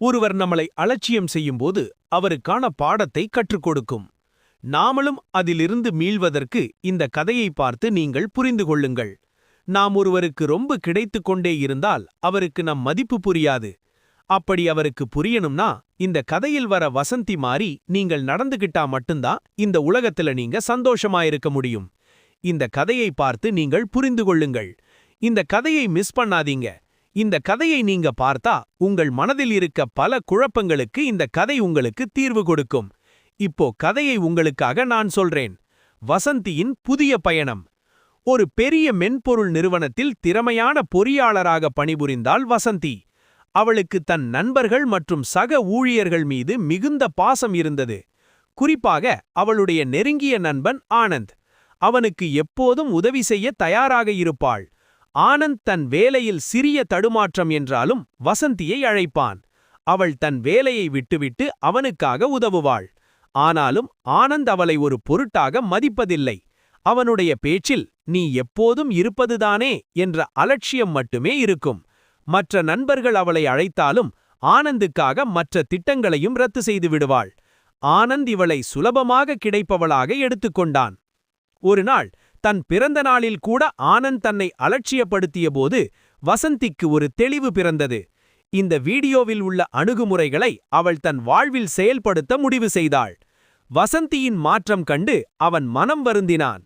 ஒருவர் நம்மளை அலட்சியம் செய்யும்போது அவருக்கான பாடத்தை கற்றுக் கொடுக்கும். நாமளும் அதிலிருந்து மீள்வதற்கு இந்த கதையை பார்த்து நீங்கள் புரிந்து கொள்ளுங்கள். நாம் ஒருவருக்கு ரொம்ப கிடைத்து கொண்டே இருந்தால் அவருக்கு நம் மதிப்பு புரியாது. அப்படி அவருக்கு புரியணும்னா இந்த கதையில் வர வசந்தி மாறி நீங்கள் நடந்துகிட்டா மட்டும்தான் இந்த உலகத்துல நீங்க சந்தோஷமா இருக்க முடியும். இந்த கதையை பார்த்து நீங்கள் புரிந்து கொள்ளுங்கள். இந்த கதையை மிஸ் பண்ணாதீங்க. இந்த கதையை நீங்க பார்த்தா உங்கள் மனதில் இருக்க பல குழப்பங்களுக்கு இந்த கதை உங்களுக்கு தீர்வு கொடுக்கும். இப்போ கதையை உங்களுக்காக நான் சொல்றேன். வசந்தியின் புதிய பயணம். ஒரு பெரிய மென்பொருள் நிறுவனத்தில் திறமையான பொறியாளராக பணிபுரிந்தாள் வசந்தி. அவளுக்கு தன் நண்பர்கள் மற்றும் சக ஊழியர்கள் மீது மிகுந்த பாசம் இருந்தது. குறிப்பாக அவளுடைய நெருங்கிய நண்பன் ஆனந்த். அவனுக்கு எப்போதும் உதவி செய்ய தயாராக இருப்பாள். ஆனந்த் தன் வேலையில் சிறிய தடுமாற்றம் என்றாலும் வசந்தியை அழைப்பான். அவள் தன் வேலையை விட்டுவிட்டு அவனுக்காக உதவுவாள். ஆனாலும் ஆனந்த் அவளை ஒரு பொருட்டாக மதிப்பதில்லை. அவனுடைய பேச்சில் நீ எப்போதும் இருப்பதுதானே என்ற அலட்சியம் மட்டுமே இருக்கும். மற்ற நண்பர்கள் அவளை அழைத்தாலும் ஆனந்துக்காக மற்ற திட்டங்களையும் ரத்து செய்து விடுவாள். ஆனந்த் இவளை சுலபமாக கிடைப்பவளாக எடுத்துக்கொண்டான். ஒரு நாள் தன் பிறந்த நாளில் கூட ஆனந்த் தன்னை அலட்சியப்படுத்திய போது வசந்திக்கு ஒரு தெளிவு பிறந்தது. இந்த வீடியோவில் உள்ள அணுகுமுறைகளை அவள் தன் வாழ்வில் செயல்படுத்த முடிவு செய்தாள். வசந்தியின் மாற்றம் கண்டு அவன் மனம் வருந்தினான்.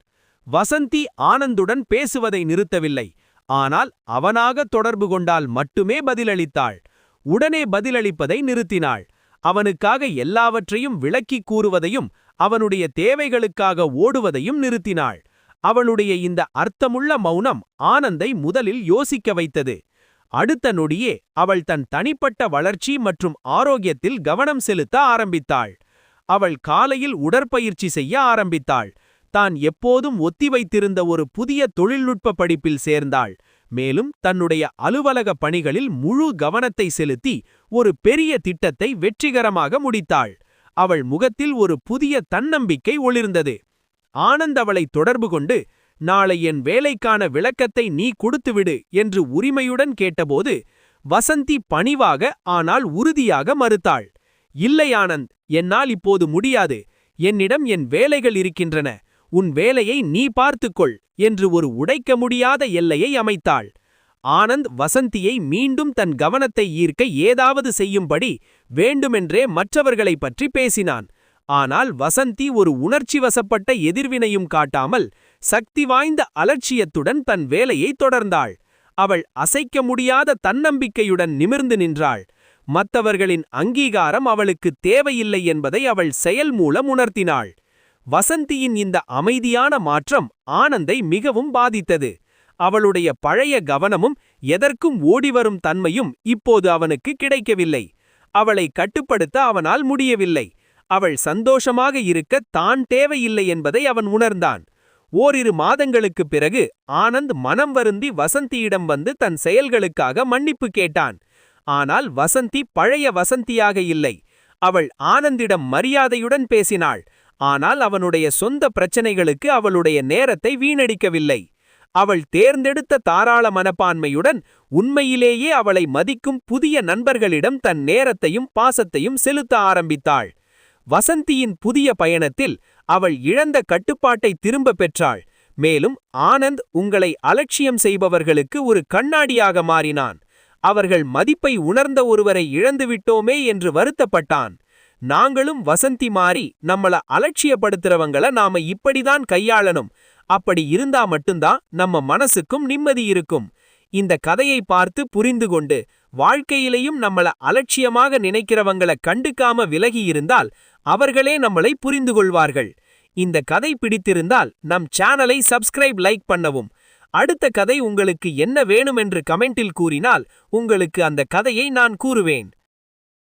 வசந்தி ஆனந்துடன் பேசுவதை நிறுத்தவில்லை. ஆனால் அவனாக தொடர்பு கொண்டால் மட்டுமே பதிலளித்தாள். உடனே பதிலளிப்பதை நிறுத்தினாள். அவனுக்காக எல்லாவற்றையும் விளக்கிக் கூறுவதையும் அவனுடைய தேவைகளுக்காக ஓடுவதையும் நிறுத்தினாள். அவளுடைய இந்த அர்த்தமுள்ள மௌனம் ஆனந்தை முதலில் யோசிக்க வைத்தது. அடுத்த நொடியே அவள் தன் தனிப்பட்ட வளர்ச்சி மற்றும் ஆரோக்கியத்தில் கவனம் செலுத்த ஆரம்பித்தாள். அவள் காலையில் உடற்பயிற்சி செய்ய ஆரம்பித்தாள். தான் எப்போதும் ஒத்திவைத்திருந்த ஒரு புதிய தொழில்நுட்ப படிப்பில் சேர்ந்தாள். மேலும் தன்னுடைய அலுவலக பணிகளில் முழு கவனத்தை செலுத்தி ஒரு பெரிய திட்டத்தை வெற்றிகரமாக முடித்தாள். அவள் முகத்தில் ஒரு புதிய தன்னம்பிக்கை ஒளிர்ந்தது. ஆனந்த் அவளை தொடர்பு கொண்டு நாளை என் வேலைக்கான விளக்கத்தை நீ கொடுத்துவிடு என்று உரிமையுடன் கேட்டபோது வசந்தி பணிவாக ஆனால் உறுதியாக மறுத்தாள். இல்லை ஆனந்த் என்னால் இப்போது முடியாது. என்னிடம் என் வேலைகள் இருக்கின்றன. உன் வேலையை நீ பார்த்துக்கொள் என்று ஒரு உடைக்க முடியாத எல்லையை அமைத்தாள். ஆனந்த் வசந்தியை மீண்டும் தன் கவனத்தை ஈர்க்க ஏதாவது செய்யும்படி வேண்டுமென்றே மற்றவர்களைப் பற்றி பேசினான். ஆனால் வசந்தி ஒரு உணர்ச்சி வசப்பட்ட எதிர்வினையும் காட்டாமல் சக்தி வாய்ந்த அலட்சியத்துடன் தன் வேலையை தொடர்ந்தாள். அவள் அசைக்க முடியாத தன்னம்பிக்கையுடன் நிமிர்ந்து நின்றாள். மற்றவர்களின் அங்கீகாரம் அவளுக்கு தேவையில்லை என்பதை அவள் செயல் மூலம் உணர்த்தினாள். வசந்தியின் இந்த அமைதியான மாற்றம் ஆனந்தை மிகவும் பாதித்தது. அவளுடைய பழைய கவனமும் எதற்கும் ஓடிவரும் தன்மையும் இப்போது அவனுக்கு கிடைக்கவில்லை. அவளை கட்டுப்படுத்த அவனால் முடியவில்லை. அவள் சந்தோஷமாக இருக்க தான் தேவையில்லை என்பதை அவன் உணர்ந்தான். ஓரிரு மாதங்களுக்குப் பிறகு ஆனந்த் மனம் வருந்தி வசந்தியிடம் வந்து தன் செயல்களுக்காக மன்னிப்பு கேட்டான். ஆனால் வசந்தி பழைய வசந்தியாக இல்லை. அவள் ஆனந்திடம் மரியாதையுடன் பேசினாள். ஆனால் அவனுடைய சொந்த பிரச்சனைகளுக்கு அவளுடைய நேரத்தை வீணடிக்கவில்லை. அவள் தேர்ந்தெடுத்த தாராள மனப்பான்மையுடன் உண்மையிலேயே அவளை மதிக்கும் புதிய நண்பர்களிடம் தன் நேரத்தையும் பாசத்தையும் செலுத்த ஆரம்பித்தாள். வசந்தியின் புதிய பயணத்தில் அவள் இழந்த கட்டுப்பாட்டை திரும்ப பெற்றாள். மேலும் ஆனந்த் உங்களை அலட்சியம் செய்பவர்களுக்கு ஒரு கண்ணாடியாக மாறினான். அவர்கள் மதிப்பை உணர்ந்த ஒருவரை இழந்துவிட்டோமே என்று வருத்தப்பட்டான். நாங்களும் வசந்தி மாறி நம்மள அலட்சியப்படுத்துறவங்கள நாம இப்படிதான் கையாளணும். அப்படி இருந்தா மட்டும்தான் நம்ம மனசுக்கும் நிம்மதி இருக்கும். இந்த கதையை பார்த்து புரிந்து கொண்டு வாழ்க்கையிலையும் நம்மள அலட்சியமாக நினைக்கிறவங்கள கண்டுக்காம விலகி இருந்தால் அவர்களே நம்மளை புரிந்து கொள்வார்கள். இந்த கதை பிடித்திருந்தால் நம் சேனலை சப்ஸ்கிரைப் லைக் பண்ணவும். அடுத்த கதை உங்களுக்கு என்ன வேணுமென்று கமெண்டில் கூறினால் உங்களுக்கு அந்த கதையை நான் கூறுவேன்.